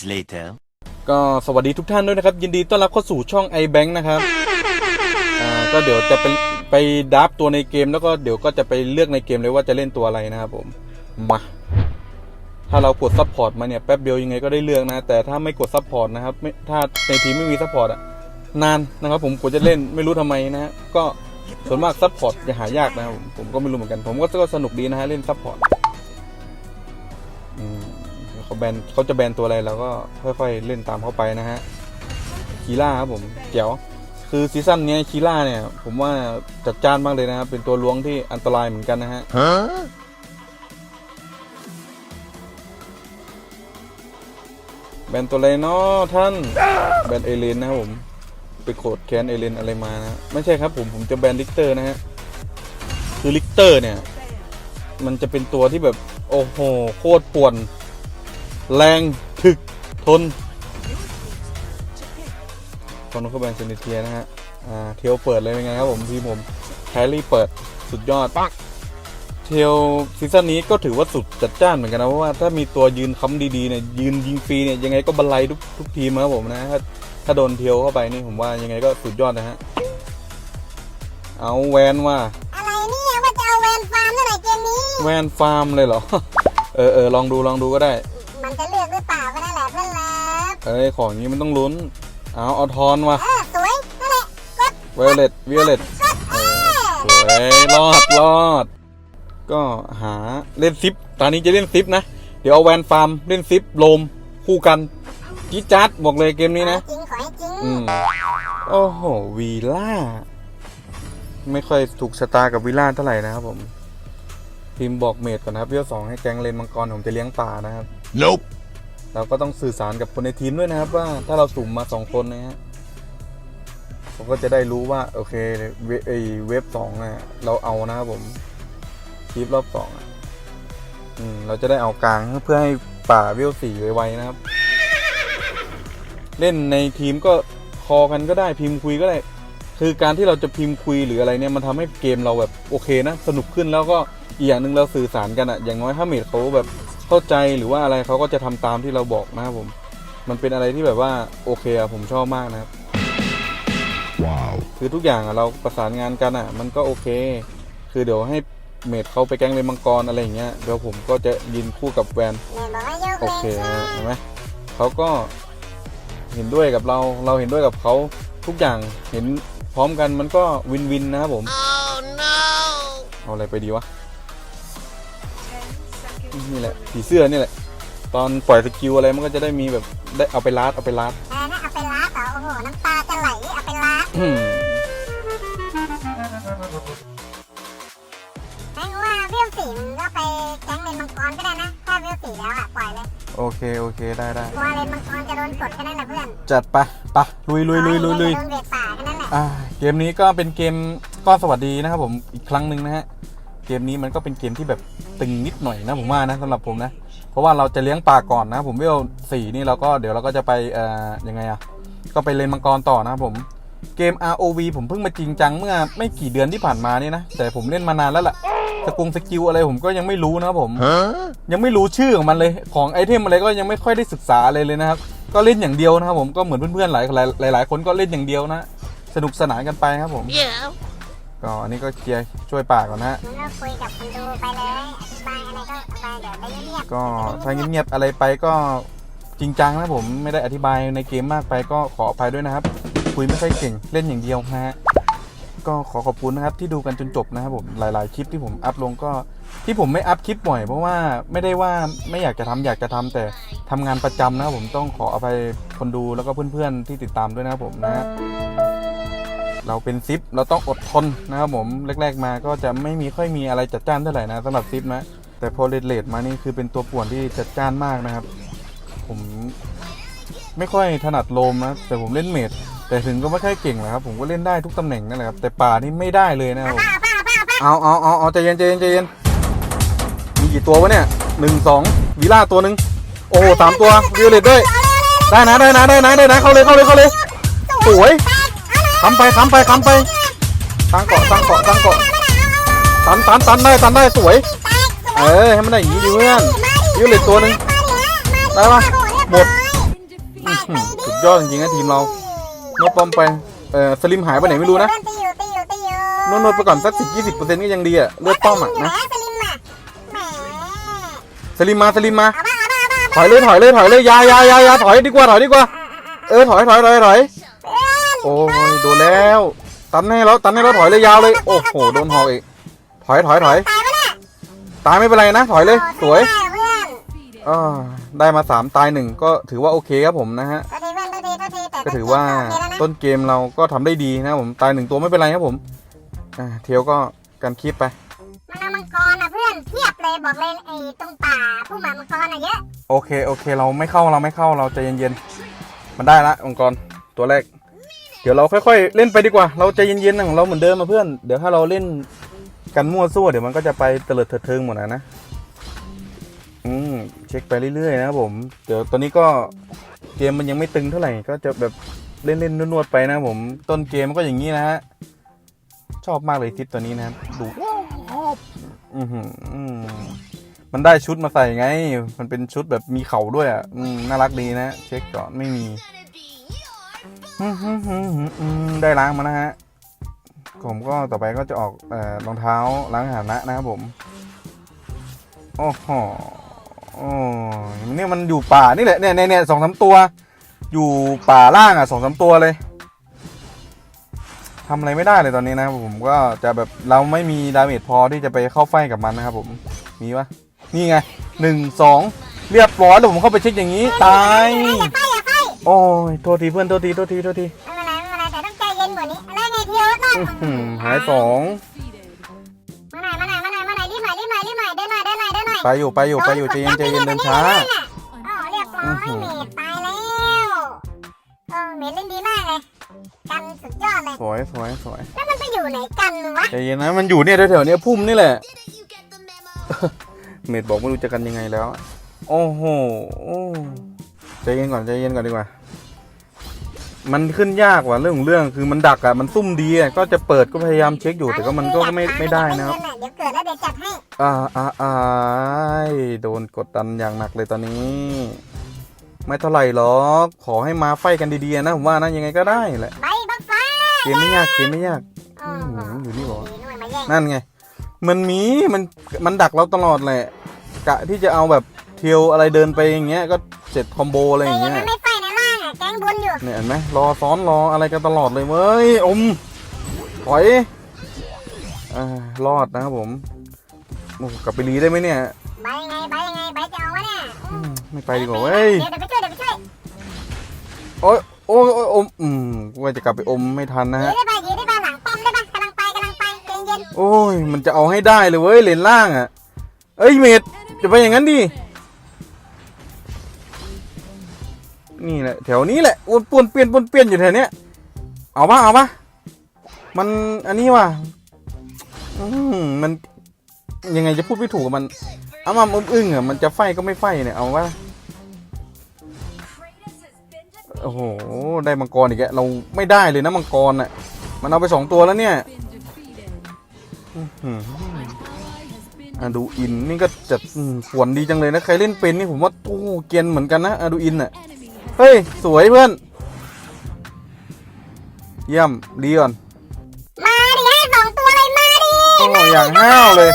minutes later. ก็สวัสดีทุกท่านด้วยนะครับ ยินดีต้อนรับเข้าสู่ช่อง iBank นะครับอ่าก็เดี๋ยวจะไปไปดับตัวในเกมแล้วก็เดี๋ยวก็จะไปเลือกในเกมเลยว่าจะเล่นตัวอะไรนะครับผมมาถ้าเรากดซัพพอร์ตมาเนี่ยแป๊บเดียวยังไงก็ได้เลือกนะ แต่ถ้าไม่กดซัพพอร์ตนะครับไม่ถ้าในทีมไม่มีซัพพอร์ตอะนานนะครับผมกว่าจะเล่นไม่รู้ทำไมนะฮะก็ส่วนมากซัพพอร์ตจะหายากนะครับผมผมก็ไม่รู้เหมือนกัน ผมก็ก็สนุกดีนะฮะเล่นซัพพอร์ตอืม เขาแบนเขาจะแบนตัวอะไรเราก็ค่อยๆเล่นตามเขาไปนะฮะคีล่าครับผมเจ๋วคือซีซั่นเนี้ยคีล่าเนี่ย ผมว่าจัดจ้านมากเลยนะครับเป็นตัวล้วงที่อันตรายเหมือนกันนะฮะ Huh? แบนตัวอะไรเนาะท่านแบนเอเลนนะครับผมไปโกรธแค้นเอเลนอะไรมานะไม่ใช่ครับผมผมจะแบนลิกเตอร์นะฮะคือลิกเตอร์เนี่ย มันจะเป็นตัวที่แบบ โอ้โห โคตรป่วน แรงถึกทนตอนนั้นก็แบนเซนิเทียนะฮะ อ่า เทียวเปิดเลยเป็นไงครับผมทีมผมแครี่เปิดสุดยอดปักเทลซีซั่นนี้ก็ถือว่าสุดจัดจ้านเหมือนกันนะ เพราะว่าถ้ามีตัวยืนค้ำดีๆเนี่ยยืนยิงฟรีเนี่ยยังไงก็บรรลัยทุกทุกทีมครับผมนะถ้าถ้าโดนเทียวเข้าไปนี่ผมว่ายังไงก็สุดยอดนะฮะ เอาแวนว่าอะไรเนี่ยว่าจะเอาแวนฟาร์มเมื่อไหร่เกมนี้ แวนฟาร์มเลยเหรอ เออเออลองดูลองดูก็ได้ เอ้ยของนี้มันต้องลุ้น เอาเอาทอนว่ะเออสวยนั่นแหละกดเวลเลตวิเลตเออสวยรอดรอด ก็หาเล่นซิป ตอนนี้จะเล่นซิปนะ เดี๋ยวเอาแวนฟาร์มเล่นซิปโลมคู่กันจิ๊ดจัดบอกเลยเกมนี้นะจริงขอให้จริงอืมโอ้โหวีล่า ไม่ค่อยถูกชะตากับวีล่าเท่าไหร่นะครับผมทีมบอกเมดก่อนนะครับเวลสองให้แกงเลนมังกรผมจะเลี้ยงป่านะครับ Nope. เราก็ต้องสื่อสารกับคนในทีมด้วยนะครับ ว่าถ้าเราสุ่มมาสองคนนะฮะเขาก็จะได้รู้ว่า โอเคเวไอเว็บสองอะเราเอานะครับผมคลิปรอบสองอะอืมเราจะได้เอากลางเพื่อให้ป่าเวลสี่ไวๆนะครับ เล่นในทีมก็คอกันก็ได้พิมพ์คุยก็ได้ คือการที่เราจะพิมพ์คุยหรืออะไรเนี่ยมันทำให้เกมเราแบบโอเคนะ สนุกขึ้นแล้วก็อีกอย่างหนึ่งเราสื่อสารกันอะอย่างน้อยถ้าเมดเขาแบบ เข้าใจหรือว่าอะไรเขาก็จะทำตามที่เราบอกนะครับผม มันเป็นอะไรที่แบบว่าโอเคอะผมชอบมากนะครับ Wow. คือทุกอย่างอะเราประสานงานกันอะมันก็โอเค คือเดี๋ยวให้เมดเขาไปแกล้งเลนมังกรอะไรอย่างเงี้ยเดี๋ยวผมก็จะยืนคู่กับแวนแม่บอกว่ายกโอเลเคยใช่เห็นไหมเขาก็เห็นด้วยกับเราเราเห็นด้วยกับเขาทุกอย่างเห็นพร้อมกันมันก็วินวินนะครับผมเอาอะไรไปดีวะ นี่แหละผีเสื้อนี่แหละ ตอนปล่อยสกิลอะไรมันก็จะได้มีแบบได้เอาไปลาดเอาไปลาดเออนะเอาไปล้างเหรอโอ้โหน้ำตาจะไหลเอาไปล้างอืมแม่งว่าเวลสี่มึงก็ไปแก๊งเลนมังกรก็ได้นะถ้าเวลสี่แล้วอะปล่อยเลยโอเคโอเคได้ได้กลัวเลนมังกรจะโดนกดแค่นั้นแหละเพื่อนจัดไปไปลุยลุยลุยลุยลุยโดนเวทป่าแค่นั้นแหละอ่าเกมนี้ก็เป็นเกมก็สวัสดีนะครับผมอีกครั้งหนึ่งนะฮะเกมนี้มันก็เป็นเกมที่แบบ ตึงนิดหน่อยนะผมว่านะสำหรับผมนะ เพราะว่าเราจะเลี้ยงปลาก่อนนะ ผมเวลสี่นี่เราก็เดี๋ยวเราก็จะไปเอ่อยังไงอะก็ไปเลนมังกรต่อนะครับผมเกม ROV ผมเพิ่งมาจริงจังเมื่อไม่กี่เดือนที่ผ่านมานี่นะ แต่ผมเล่นมานานแล้วล่ะสกุงสกิลอะไรผมก็ยังไม่รู้นะครับผม Huh? ยังไม่รู้ชื่อของมันเลยของไอเทมอะไรก็ยังไม่ค่อยได้ศึกษาอะไรเลยนะครับ ก็เล่นอย่างเดียวนะครับผมก็เหมือนเพื่อนๆหลายหลายหลายๆคนก็เล่นอย่างเดียวนะ สนุกสนานกันไปครับผม ก็อันนี้ก็เคลียร์ช่วยป่าก่อนนะฮะมึงก็คุยกับคนดูไปเลย อธิบายอะไรก็ไปเดี๋ยวได้เงียบๆก็ถ้าเงียบๆอะไรไปก็จริงจังนะผมไม่ได้อธิบายในเกมมากไปก็ขออภัยด้วยนะครับ คุยไม่ค่อยเก่งเล่นอย่างเดียวนะฮะก็ขอขอบคุณนะครับที่ดูกันจนจบนะครับผมหลาย ๆ คลิปที่ผมอัพลงก็ที่ผมไม่อัพคลิปบ่อยเพราะว่าไม่ได้ว่าไม่อยากจะทำอยากจะทำแต่ทำงานประจำนะครับผมต้องขออภัยคนดูแล้วก็เพื่อน ๆ ที่ติดตามด้วยนะครับผมนะฮะ เราเป็นซิปเราต้องอดทนนะครับผมแรก ๆ มาก็จะไม่มีค่อยมีอะไรจัดจ้านเท่าไหร่นะสำหรับซิปนะแต่พอเลดเลดมานี่คือเป็นตัวป่วนที่จัดจ้านมากนะครับ ผมไม่ค่อยถนัดโลมนะแต่ผมเล่นเมดแต่ถึงก็ไม่ค่อยเก่งนะครับผมก็เล่นได้ทุกตำแหน่งนั่นแหละครับแต่ป่านี่ไม่ได้เลยนะครับผมเอาเอาเอาเอาใจเย็นใจเย็นใจเย็นมีกี่ตัววะเนี่ยหนึ่งสองวีล่าตัวหนึ่งโอ้โหสามตัววิเลตด้วยได้นะได้นะได้นะได้นะเข้าเลยเข้าเลยเข้าเลยสวย ค้ำไปค้ำไปค้ำไปตั้งเกาะตั้งเกาะตั้งเกาะตันตันตันได้ตันได้สวย เออให้มันได้อย่างนี้ดิเพื่อนวิเลตตัวหนึ่งได้ปะหมดสุดยอดจริงๆนะทีมเราโนตปอมไปเอ่อสลิมหายไปไหนไม่รู้นะโนตโนไปก่อนสักสิบยี่สิบเปอร์เซ็นต์ก็ยังดีอะเลือดป้อมอะอยู่นะสลิมอะแหมสลิมมาสลิมมาถอยเลยถอยเลยถอยเลยยายายายาถอยดีกว่าถอยดีกว่า เออถอยถอยถอยถอย โอ้ยโดนแล้ว ตันให้แล้วตันให้แล้วถอยเลยยาวเลย โอ้โหโดนหอกอีกถอยถอยถอยตายปะเนี่ยตายไม่เป็นไรนะถอยเลย สวยโอ้เพื่อนอ่าได้มาสามตายหนึ่งก็ถือว่าโอเคครับผมนะฮะโทษทีเพื่อนโทษทีโทษทีแต่ก็ถือว่าโอเคแล้วนะต้นเกมเราก็ทำได้ดีนะครับผมตายหนึ่งตัวไม่เป็นไรครับผมอ่าเทียวก็กันคลิปไปมันเอามังกรอะเพื่อนเทียบเลยบอกเลยไอ้ตรงป่าผู้หมามังกรอะเยอะโอเคโอเค เราไม่เข้าเราไม่เข้าเราใจเย็นๆมันได้ละองค์กรตัวแรก เดี๋ยวเราค่อยๆ เล่นไปดีกว่า เราใจเย็นๆนะของเราเหมือนเดิมมาเพื่อน เดี๋ยวถ้าเราเล่นกันมั่วซั่วเดี๋ยวมันก็จะไปเตลิดเถิดเทิงหมดนะนะ อืมเช็คไปเรื่อยๆนะครับผม เดี๋ยวตอนนี้ก็เกมมันยังไม่ตึงเท่าไหร่ก็จะแบบเล่นๆนวดๆไปนะผม ต้นเกมมันก็อย่างนี้นะฮะ ชอบมากเลยทิศตัวนี้นะครับดูอือหือมมันได้ชุดมาใส่ไง มันเป็นชุดแบบมีเข่าด้วยอะน่ารักดีนะ เช็คก่อนไม่มี ได้ล้างมานะฮะ ผมก็ต่อไปก็จะออกรองเท้าล้างหานะนะครับผม โอ้โหโอ้ยนี่มันอยู่ป่านี่แหละเนี่ยเนี่ยสองสามตัว อยู่ป่าล่างอะสองสามตัวเลยทำอะไรไม่ได้เลยตอนนี้นะครับผมก็จะแบบเราไม่มีดาเมจพอที่จะไปเข้าไฟกับมันนะครับผมมีปะนี่ไงหนึ่งสองเรียบร้อยแล้วผมเข้าไปเช็คอย่างนี้ ตาย โอ้ยโทษทีเพื่อนโทษทีโทษทีโทษทีไม่เป็นไรไม่เป็นไรแต่ต้องใจเย็นกว่านี้แล้วไงเทียวรอดอื้อหือหายสองมาหน่อยมาหน่อยมาหน่อยมาหน่อยรีบหน่อยรีบหน่อยรีบหน่อยเดินหน่อยเดินหน่อยเดินหน่อยไปอยู่ไปอยู่ไปอยู่ใจเย็นใจเย็นเดินช้า อ๋อเรียบร้อยเมดตายแล้วเออเมดเล่นดีมากเลยกันสุดยอดเลยสวยสวยสวยแล้วมันไปอยู่ไหนกันวะใจเย็นนะมันอยู่เนี่ยแถวๆเนี้ยพุ่มนี่แหละ เมดบอกไม่รู้จะกันยังไงแล้ว โอ้โหโอ้ ใจเย็นก่อนใจเย็นก่อนดีกว่า มันขึ้นยากว่ะเรื่องของเรื่องคือมันดักอะมันซุ่มดีอะก็จะเปิดก็พยายามเช็คอยู่แต่ก็มันก็ไม่ไม่ได้นะครับเดี๋ยวเกิดแล้วเดี๋ยวจัดให้อ่าอ่าอ่าโดนกดดันอย่างหนักเลยตอนนี้ ไม่เท่าไหร่หรอกขอให้มาไฟกันดีๆนะผมว่านะยังไงก็ได้แหละใบบักฟ้าเกมไม่ยากเกมไม่ยากอ๋ออืมอยู่นี่เหรอมีหน่วยมาแย่งนั่นไง มันมีมันมันดักเราตลอดแหละกะที่จะเอาแบบ เทียวอะไรเดินไปอย่างเงี้ยก็เสร็จคอมโบอะไรอย่างเงี้ยมันไม่ไฟในล่างอะแกงบนอยู่เนี่ยเห็นไหมรอซ้อนรออะไรกันตลอดเลยเว้ยอมถอยอ่ารอดนะครับผมโอ้กลับไปรีได้ไหมเนี่ยใบยังไงใบยังไงใบจะเอาวะเนี่ยอืมไม่ไปดีกว่าเว้ยเดี๋ยวเดี๋ยวไปช่วยเดี๋ยวไปช่วยโอ้ยโอ้ยโอ้ยอมอืมกูว่าจะกลับไปอมไม่ทันนะยืฮะดได้ปะยืดได้ปะหลังป้อมได้ปะกำลังไปกำลังไปใจเย็นโอ้ยมันจะเอาให้ได้เลยเว้ยเลนล่างอะเอ้ยเมดจะไปอย่างนั้นดิ นี่แหละแถวนี้แหละอ้วนป้วนเปี้ยนป้วนเปี้ยนอยู่แถวเนี้ยเอาปะเอาปะมันอันนี้ว่ะมันยังไงจะพูดไม่ถูกกับมันเอามาอึ้งอึ้งอะมันจะไฟก็ไม่ไฟเนี่ยเอาวะโอ้โหได้มังกรอีกแล้วเราไม่ได้เลยนะมังกรอะมันเอาไปสองตัวแล้วเนี่ยอื้อหืออะดูอินนี่ก็จะอืมปวนดีจังเลยนะใครเล่นเป็นนี่ผมว่าโอ้เกียนเหมือนกันนะอะดูอินอะ เฮ้ย สวยเพื่อน เยี่ยมดีก่อนๆมาดิฮะสองตัวเลยมาดิโอ้โหอย่างห้าวเลย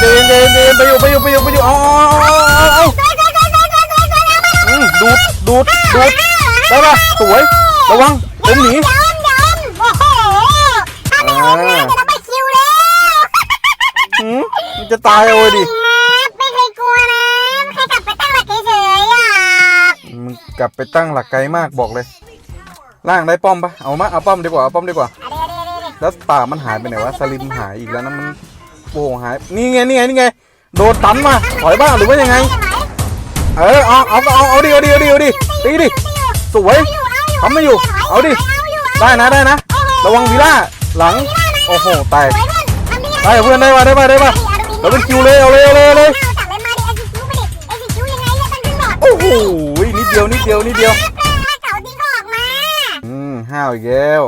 เดินเดินเดินไปอยู่ไปอยู่ไปอยู่ไปอยู่เอาเอาเอาเอาเอาสวยสวยสวยสวยสวยสวยสวยเอามาอืมดูดดูดดูดได้ปะสวย ระวังผมหนียอมยอมโอ้โหถ้าไม่อมนะจะต้องไปคิวแล้วหืมมันจะตายเอาเลยดิ กลับไปตั้งหลักไกลมากบอกเลย ล่างได้ป้อมปะเอามาเอาป้อมดีกว่าเอาป้อมดีกว่าเอาดิเอาดิเอาดิแล้วป่ามันหายไปไหนวะสลิมหายอีกแล้วนะมันโป่งหายนี่ไงนี่ไงนี่ไงโดนตันมาถอยบ้างหรือว่ายังไง เออเอาเอาก็เอาเอาดิเอาดิเอาดิเอาดิตีดิสวยทำไม่อยู่ เอาดิได้นะได้นะ ระวังวีล่าหลังโอ้โหแตกได้เพื่อนได้ป่ะได้ป่ะได้ป่ะเราเป็นคิวเลยเอาเลยเอาเลยเอาเลยโอ้โห นิดเดียวนิดเดียวนิดเดียวอืมห้าวอีกแล้ว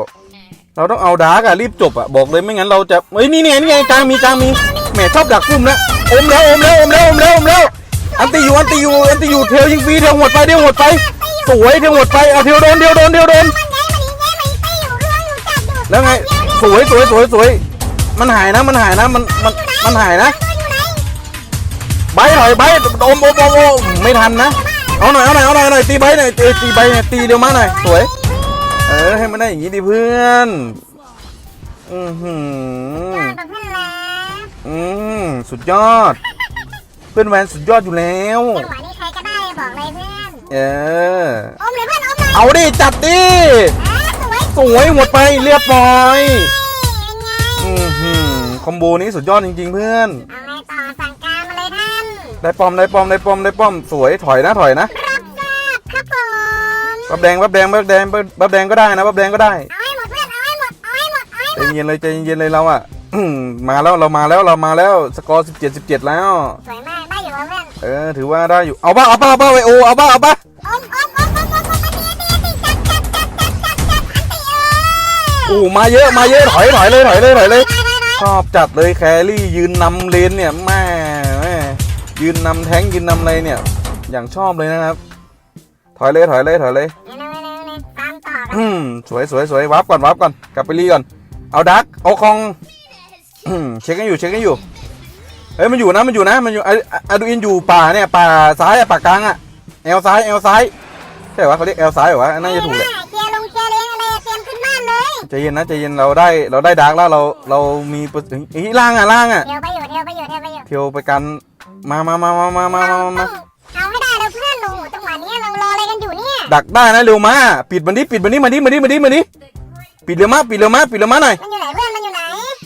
เราต้องเอาดาร์กอะรีบจบอะบอกเลยไม่งั้นเราจะเฮ้ยนี่ไงนี่ไงกลางมีกลางมีแหมชอบดักปุ่มนะอมแล้วอมแล้วอมแล้วอมแล้วอมแล้วอันตีอยู่อันตีอยู่อันตีอยู่เทลยิงฟรีเทลหมดไปเทลหมดไปสวยเทลหมดไปเอาเทลโดนเทลโดนเทลโดนมันไงมันอีกไงมันแล้วไงสวยสวยสวยสวยมันหายนะมันหายนะมันมันมันหายนะตัวอยู่ไหนใบถอยใบอมโอมโอมโอมไม่ทันนะ เอาหน่อยเอาหน่อยเอาหน่อยเอาหน่อยตีใบหน่อยตีตีใบหน่อยตีเร็วมากหน่อยสวยเออให้มันได้อย่างนี้ดิเพื่อนอือหือยอดกับเพื่อนแล้วอืมสุดยอด เพื่อนแวนสุดยอดอยู่แล้วจังหวะนี้ใครก็ได้บอกเลยเพื่อนเอออมเลยเพื่อนอมเลยเอาดิจัดดิอ่าสวยสวยหมดไปเรียบร้อยเป็นไงอือหือคอมโบนี้สุดยอดจริงๆเพื่อนเอา ได้ป้อมได้ป้อมได้ป้อมได้ป้อมสวยถอยนะถอยนะรับทราบครับผมบับแดงบับแดงบับแดงบับแดงก็ได้นะบับแดงก็ได้เอาให้หมดเพื่อนเอาให้หมดเอาให้หมดเอาให้หใจมดเย็นเลยใจเย็นเลยเราอะอืมมาแล้วเรามาแล้วเรามาแล้วสกอร์17 17 แล้ว สวยมากได้อยู่แล้วเพื่อนเออถือว่าได้อยู่เอาป่ะเอาป่ะเอาป่ะไวโอเอาป่ะเอาป่ะอมอมอมอมอมอมตีตีตีจับจับจับจับจับจับอันตีเออโอ้มาเยอะมาเยอะถอยถอยเลยถอยเลยถอยเลยได้ได้ได้ชอบจัดเลยแครี่ยืนนำเลนเนี่ยแม่แม่ ยืนนำแท้งยืนนำอะไรเนี่ย อย่างชอบเลยนะครับ ถอยเลยถอยเลยถอยเลยเนี่ยเนี่ยเนี่ยเนี่ยตามต่อกันอืมสวยสวยสวยวับก่อนวับก่อนกลับไปรีก่อน เอาดักเอาคองอืมเช็คกันอยู่เช็คกันอยู่เฮ้ยมันอยู่นะมันอยู่นะมันอยู่อะอะอะดูอินอยู่ป่าเนี่ยป่าซ้ายอะป่ากลางอะแอลซ้ายแอลซ้ายใช่เหรอวะเขาเรียกแอลซ้ายเหรอวะน่าจะถูกแหละเคลียร์ลงเคลียร์เลงอะไรเตรียมขึ้นบ้านเลยใจเย็นนะใจเย็นเราได้เราได้ดักแล้วเราเรามีเปอร์เซ็นต์อีล่างอะล่างอะเที่ยวไปอยู่เที่ยวไปอยู่เที่ยวไปอยู่เที่ยวไปกัน มามามามามามามามามาเอาให้ได้แล้วเพื่อนโอ้โหจังหวะนี้เรารออะไรกันอยู่เนี่ย ดักได้นะเร็วมาปิดมันดิปิดมันดิมาดิมาดิมาดิมาดิปิดเร็วมาปิดเร็วมาปิดเร็วมาหน่อยมันอยู่ไหนเพื่อนมันอยู่ไหน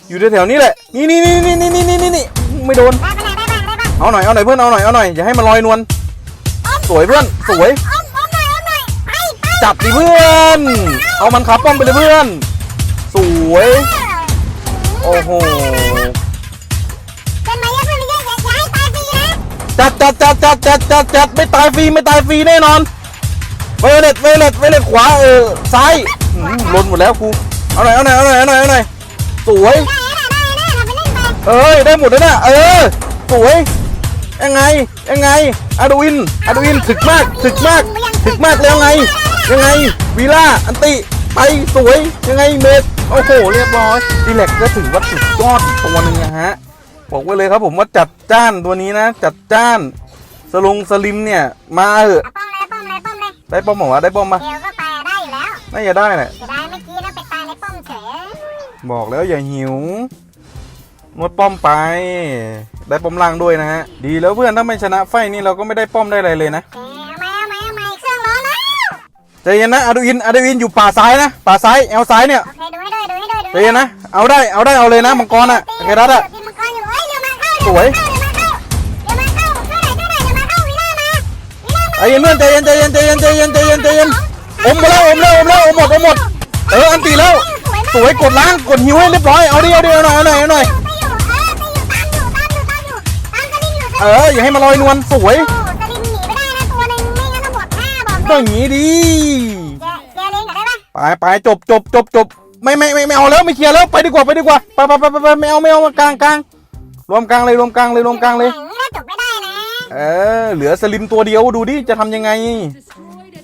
อยู่แถวๆนี้แหละนี่นี่นี่นี่นี่นี่นี่นี่ไม่โดนได้ปะไหนได้ปะได้ปะเอาหน่อยเอาหน่อยเพื่อนเอาหน่อยเอาหน่อยอย่าให้มันลอยนวลสวยเพื่อนสวยอมอมหน่อยอมหน่อยไปไปจับดิเพื่อน เอามันขับป้อมไปเลยเพื่อน สวย โอ้โห จัดจัดจัดจัดจัดจัดจัดไม่ตายฟรีไม่ตายฟรีแน่นอนเวเลตเวเลตเวเลตขวาเออซ้ายอืมหล่นหมดแล้วครูเอาหน่อยเอาหน่อยเอาหน่อยเอาหน่อยเอาหน่อยสวยได้นะได้นะเราไปเล่นไปเอ้ยได้หมดแล้วนะเออสวยยังไงยังไงอาดูอินอาดูอินถึกมากถึกมากถึกมากแล้วไง ยังไงวีล่าอันติไปสวยยังไงเมดโอ้โหเรียบร้อยดีแลกก็ถือว่าสุดยอดตัวหนึงนะฮะ บอกไว้เลยครับผมว่าจัดจ้านตัวนี้นะ จัดจ้านสลงสลิมเนี่ยมาเถอะเอาป้อมเลยป้อมเลยป้อมเลยได้ป้อมเหรอวะได้ป้อมมาเดี๋ยวก็ไปได้อยู่แล้วน่าจะได้แหละเสียดายเมื่อกี้นะไปตายในป้อมเฉยบอกแล้วอย่าหิวนวดป้อมไป ได้ป้อมล่างด้วยนะฮะดีแล้วเพื่อนถ้าไม่ชนะไฟนี่เราก็ไม่ได้ป้อมได้อะไรเลยนะเอ๊ะเอาไหมเอาไหมเอาไหมเครื่องร้อนแล้วใจเย็นนะอาดูอินอาดูอินอยู่ป่าซ้ายนะป่าซ้ายแอลซ้ายเนี่ยโอเคดูให้ด้วยดูให้ด้วยดูใจเย็นนะเอาได้เอาได้เอาเลยนะมังกรอะโอเครัตอะ สวยเดี๋ยวมาเข้าเดี๋ยวมาเข้าเดี๋ยวมาเข้าเดี๋ยวมาเข้าวิล่ามาวิล่ามาใจเย็นเพื่อนใจเย็นใจเย็นใจเย็นใจเย็นใจเย็นใจเย็นอมไปแล้วอมแล้วอมแล้วอมหมดอมหมดเอออันตีแล้ว สวยกดล้างกดหิวให้เรียบร้อยเอาดิเอาดิเอาหน่อยเอาหน่อยเอาหน่อยไปอยู่เออไปอยู่ตามอยู่ตามอยู่ตามอยู่ตามสลิมอยู่เอออย่าให้มันลอยนวลสวยโอ้สลิมหนีไม่ได้นะตัวหนึ่งไม่งั้นต้องหมดห้าบอกเลต้อยงอย่างนี้ดิเจเจเล่นกันได้ปะไปไปจบจบจบจบไม่ไม่ไม่ไม่เอาแล้วไม่เคลียร์แล้วไปดีกว่าไปดีกว่าไปไปไปไปไปไม่เอาไม่เอามากลางกลาง รวมกลางเลยรวมกลางเลยรวมกลางเลยอย่าจบไม่ได้นะ เออ เหลือสลิมตัวเดียวดูดิจะทำยังไง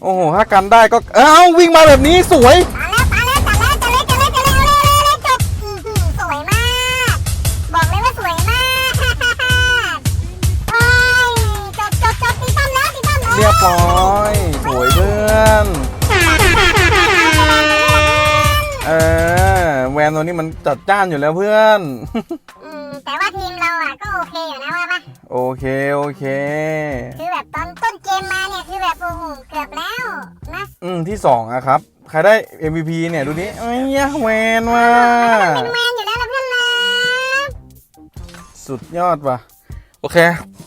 โอ้โหถ้ากันได้ก็ เอ้าวิ่งมาแบบนี้สวย ตาแล้วตาแล้วจัดแล้วจัดเลยจัดเลยจัดเลยเอาเลยเอาเลยจบอื้อหือสวยมาก บอกเลยว่าสวยมากโอ้ยจบจบจบตีตั้มแล้วตีตั้มเรียบร้อย สวยเพื่อน เออ แวนตัวนี้มันจัดจ้านอยู่แล้วเพื่อน แต่ว่าทีมเราอะก็โอเคอยู่นะว่าปะโอเค โอเค คือแบบตอนต้นเกมมาเนี่ยคือแบบโอ้โหเกือบแล้วนะอืมที่สองอะครับ ใครได้ MVP เนี่ยดูนี้ไอ้ยะแวนว่ะเป็นแมนอยู่แล้วนะเพื่อนนะสุดยอดว่ะ โอเค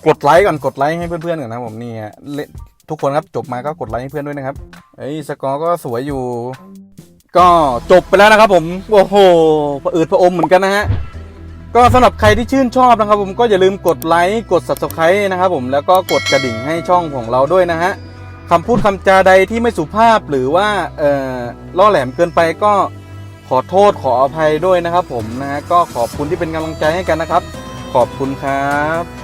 กดไลค์ก่อนกดไลค์ให้เพื่อนๆก่อนนะผมนี่ฮะเล่นทุกคนครับจบมาก็กดไลค์ให้เพื่อนด้วยนะครับเอ้ยสกอร์ก็สวยอยู่ ก็จบไปแล้วนะครับผม โอ้โหผะอืดผะอมเหมือนกันนะฮะ ก็สำหรับใครที่ชื่นชอบนะครับผมก็อย่าลืมกดไลค์กด subscribe นะครับผมแล้วก็กดกระดิ่งให้ช่องของเราด้วยนะฮะคำพูดคำจาใดที่ไม่สุภาพหรือว่าเอ่อล่อแหลมเกินไปก็ขอโทษขออภัยด้วยนะครับผมนะฮะก็ขอบคุณที่เป็นกำลังใจให้กันนะครับ ขอบคุณครับ